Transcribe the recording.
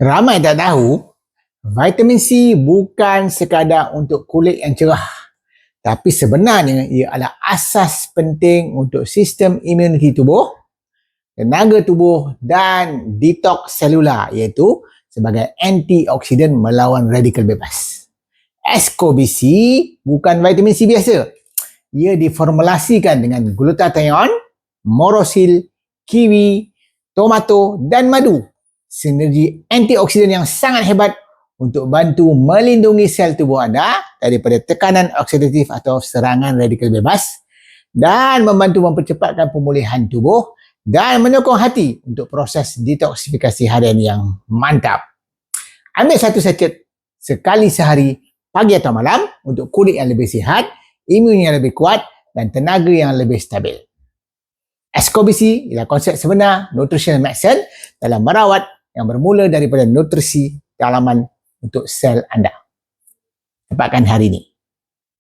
Ramai tak tahu, vitamin C bukan sekadar untuk kulit yang cerah. Tapi sebenarnya ia adalah asas penting untuk sistem imuniti tubuh, tenaga tubuh dan detox selular iaitu sebagai antioksidan melawan radikal bebas. Ascorbis bukan vitamin C biasa. Ia diformulasikan dengan glutathione, morosil, kiwi, tomato dan madu sinergi antioksidan yang sangat hebat untuk bantu melindungi sel tubuh anda daripada tekanan oksidatif atau serangan radikal bebas dan membantu mempercepatkan pemulihan tubuh dan menyokong hati untuk proses detoksifikasi harian yang mantap. Ambil satu sachet sekali sehari pagi atau malam untuk kulit yang lebih sihat, imun yang lebih kuat dan tenaga yang lebih stabil. Ascorbisi ialah konsep sebenar nutritional medicine dalam merawat yang bermula daripada nutrisi dalaman untuk sel anda. Dapatkan hari ini.